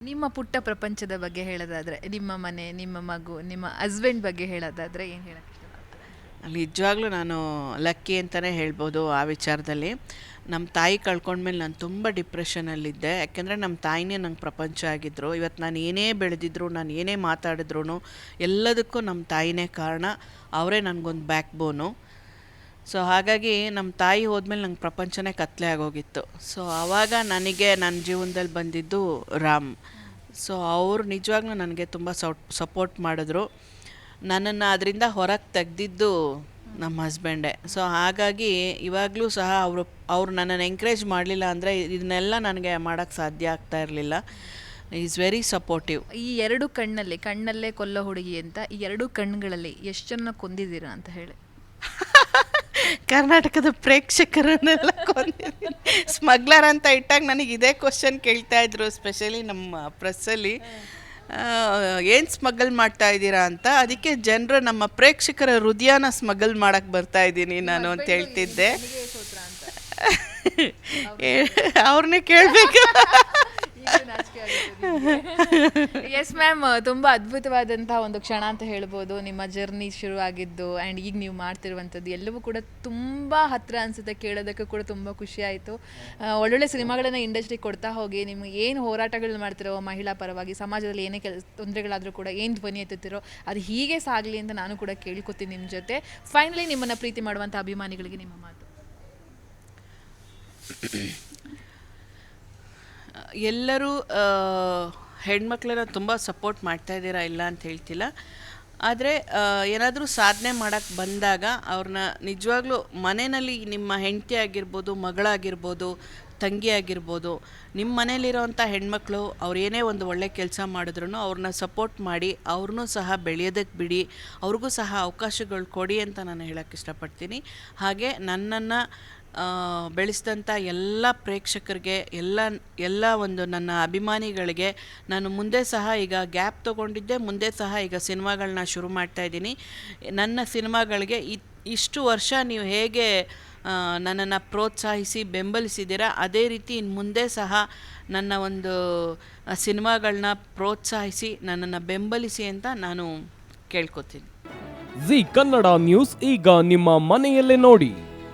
ನಿಮ್ಮ ಪುಟ್ಟ ಪ್ರಪಂಚದ ಬಗ್ಗೆ ಹೇಳೋದಾದ್ರೆ, ನಿಮ್ಮ ಮನೆ, ನಿಮ್ಮ ಮಗು, ನಿಮ್ಮ ಹಸ್ಬೆಂಡ್ ಬಗ್ಗೆ ಹೇಳೋದಾದ್ರೆ ಏನು ಹೇಳಕ್ಕೆ ನಿಜವಾಗ್ಲೂ ನಾನು ಲಕ್ಕಿ ಅಂತಲೇ ಹೇಳ್ಬೋದು ಆ ವಿಚಾರದಲ್ಲಿ. ನಮ್ಮ ತಾಯಿ ಕಳ್ಕೊಂಡ್ಮೇಲೆ ನಾನು ತುಂಬ ಡಿಪ್ರೆಷನಲ್ಲಿದ್ದೆ ಯಾಕೆಂದರೆ ನಮ್ಮ ತಾಯಿನೇ ನಂಗೆ ಪ್ರಪಂಚ ಆಗಿದ್ದರು ಇವತ್ತು ನಾನು ಏನೇ ಬೆಳೆದಿದ್ರು, ನಾನು ಏನೇ ಮಾತಾಡಿದ್ರು ಎಲ್ಲದಕ್ಕೂ ನಮ್ಮ ತಾಯಿನೇ ಕಾರಣ. ಅವರೇ ನನಗೊಂದು ಬ್ಯಾಕ್ ಬೋನು ಸೊ ಹಾಗಾಗಿ ನಮ್ಮ ತಾಯಿ ಹೋದ್ಮೇಲೆ ನಂಗೆ ಪ್ರಪಂಚನೇ ಕತ್ತಲೆ ಆಗೋಗಿತ್ತು. ಸೊ ಆವಾಗ ನನಗೆ ನನ್ನ ಜೀವನದಲ್ಲಿ ಬಂದಿದ್ದು ರಾಮ್. ಸೊ ಅವರು ನಿಜವಾಗ್ಲೂ ನನಗೆ ತುಂಬ ಸಪೋರ್ಟ್ ಮಾಡಿದ್ರು. ನನ್ನನ್ನು ಅದರಿಂದ ಹೊರಗೆ ತೆಗೆದಿದ್ದು ನಮ್ಮ ಹಸ್ಬೆಂಡೇ. ಸೊ ಹಾಗಾಗಿ ಇವಾಗಲೂ ಸಹ ಅವರು ಅವರು ನನ್ನನ್ನು ಎಂಕರೇಜ್ ಮಾಡಲಿಲ್ಲ ಅಂದರೆ ಇದನ್ನೆಲ್ಲ ನನಗೆ ಮಾಡೋಕ್ಕೆ ಸಾಧ್ಯ ಆಗ್ತಾ ಇರಲಿಲ್ಲ. ಈಸ್ ವೆರಿ ಸಪೋರ್ಟಿವ್ ಈ ಎರಡು ಕಣ್ಣಲ್ಲಿ, ಕಣ್ಣಲ್ಲೇ ಕೊಲ್ಲೋ ಹುಡುಗಿ ಅಂತ ಈ ಎರಡು ಕಣ್ಣುಗಳಲ್ಲಿ ಎಷ್ಟು ಜನ ಕೊಂದಿದ್ದೀರಾ ಅಂತ ಹೇಳಿ. ಕರ್ನಾಟಕದ ಪ್ರೇಕ್ಷಕರನ್ನೆಲ್ಲ ಕೊಂದಿದ್ದೀನಿ ಸ್ಮಗ್ಲರ್ ಅಂತ ಇಟ್ಟಾಗ ನನಗೆ ಇದೇ ಕ್ವಶನ್ ಕೇಳ್ತಾ ಇದ್ರು ಸ್ಪೆಷಲಿ ನಮ್ಮ ಪ್ರೆಸ್ಸಲ್ಲಿ ಏನು ಸ್ಮಗಲ್ ಮಾಡ್ತಾ ಇದ್ದೀರಾ ಅಂತ? ಅದಕ್ಕೆ ಜನರು ನಮ್ಮ ಪ್ರೇಕ್ಷಕರ ಹೃದಯನ ಸ್ಮಗಲ್ ಮಾಡಕ್ ಬರ್ತಾ ಇದ್ದೀನಿ ನಾನು ಅಂತ ಹೇಳ್ತಿದ್ದೆ. ಅವ್ರನ್ನೇ ಕೇಳಬೇಕು. ಎಸ್ ಮ್ಯಾಮ್ ತುಂಬ ಅದ್ಭುತವಾದಂತಹ ಒಂದು ಕ್ಷಣ ಅಂತ ಹೇಳ್ಬೋದು. ನಿಮ್ಮ ಜರ್ನಿ ಶುರುವಾಗಿದ್ದು ಆ್ಯಂಡ್ ಈಗ ನೀವು ಮಾಡ್ತಿರುವಂಥದ್ದು ಎಲ್ಲವೂ ಕೂಡ ತುಂಬ ಹತ್ರ ಅನಿಸುತ್ತೆ. ಕೇಳೋದಕ್ಕೂ ಕೂಡ ತುಂಬ ಖುಷಿ ಆಯಿತು. ಒಳ್ಳೊಳ್ಳೆ ಸಿನಿಮಾಗಳನ್ನು ಇಂಡಸ್ಟ್ರಿ ಕೊಡ್ತಾ ಹೋಗಿ ನಿಮ್ಗೆ ಏನು ಹೋರಾಟಗಳನ್ನ ಮಾಡ್ತಿರೋ ಮಹಿಳಾ ಪರವಾಗಿ, ಸಮಾಜದಲ್ಲಿ ಏನೇ ಕೆಲ ತೊಂದರೆಗಳಾದರೂ ಕೂಡ ಏನು ಧ್ವನಿ ಎತ್ತುತ್ತಿರೋ ಅದು ಹೀಗೆ ಸಾಗಲಿ ಅಂತ ನಾನು ಕೂಡ ಕೇಳ್ಕೊತೀನಿ ನಿಮ್ಮ ಜೊತೆ. ಫೈನಲಿ ನಿಮ್ಮನ್ನು ಪ್ರೀತಿ ಮಾಡುವಂಥ ಅಭಿಮಾನಿಗಳಿಗೆ ನಿಮ್ಮ ಮಾತು. ಎಲ್ಲರೂ ಹೆಣ್ಮಕ್ಳನ್ನ ತುಂಬ ಸಪೋರ್ಟ್ ಮಾಡ್ತಾ ಇದ್ದೀರಾ ಇಲ್ಲ ಅಂತ ಹೇಳ್ತಿಲ್ಲ. ಆದರೆ ಏನಾದರೂ ಸಾಧನೆ ಮಾಡೋಕ್ಕೆ ಬಂದಾಗ ಅವ್ರನ್ನ ನಿಜವಾಗ್ಲೂ ಮನೆಯಲ್ಲಿ ನಿಮ್ಮ ಹೆಂಡತಿ ಆಗಿರ್ಬೋದು, ಮಗಳಾಗಿರ್ಬೋದು, ತಂಗಿ ಆಗಿರ್ಬೋದು ನಿಮ್ಮ ಮನೇಲಿರೋವಂಥ ಹೆಣ್ಮಕ್ಳು ಏನೇ ಒಂದು ಒಳ್ಳೆ ಕೆಲಸ ಮಾಡಿದ್ರು ಅವ್ರನ್ನ ಸಪೋರ್ಟ್ ಮಾಡಿ ಅವ್ರನ್ನೂ ಸಹ ಬೆಳೆಯೋದಕ್ಕೆ ಬಿಡಿ, ಅವ್ರಿಗೂ ಸಹ ಅವಕಾಶಗಳು ಕೊಡಿ ಅಂತ ನಾನು ಹೇಳೋಕ್ಕೆ ಇಷ್ಟಪಡ್ತೀನಿ. ಹಾಗೆ ನನ್ನನ್ನು ಬೆಳೆಸಿದಂಥ ಎಲ್ಲ ಪ್ರೇಕ್ಷಕರಿಗೆ, ಎಲ್ಲ ಎಲ್ಲ ಒಂದು ನನ್ನ ಅಭಿಮಾನಿಗಳಿಗೆ ನಾನು ಮುಂದೆ ಸಹ ಈಗ ಗ್ಯಾಪ್ ತೊಗೊಂಡಿದ್ದೆ, ಮುಂದೆ ಸಹ ಈಗ ಸಿನಿಮಾಗಳನ್ನ ಶುರು ಮಾಡ್ತಾ ಇದ್ದೀನಿ. ನನ್ನ ಸಿನಿಮಾಗಳಿಗೆ ಇಷ್ಟು ವರ್ಷ ನೀವು ಹೇಗೆ ನನ್ನನ್ನು ಪ್ರೋತ್ಸಾಹಿಸಿ, ಬೆಂಬಲಿಸಿದ್ದೀರಾ, ಅದೇ ರೀತಿ ಇನ್ನು ಮುಂದೆ ಸಹ ನನ್ನ ಒಂದು ಸಿನಿಮಾಗಳನ್ನ ಪ್ರೋತ್ಸಾಹಿಸಿ, ನನ್ನನ್ನು ಬೆಂಬಲಿಸಿ ಅಂತ ನಾನು ಕೇಳ್ಕೊತೀನಿ. ಜಿ ಕನ್ನಡ ನ್ಯೂಸ್ ಈಗ ನಿಮ್ಮ ಮನೆಯಲ್ಲೇ ನೋಡಿ.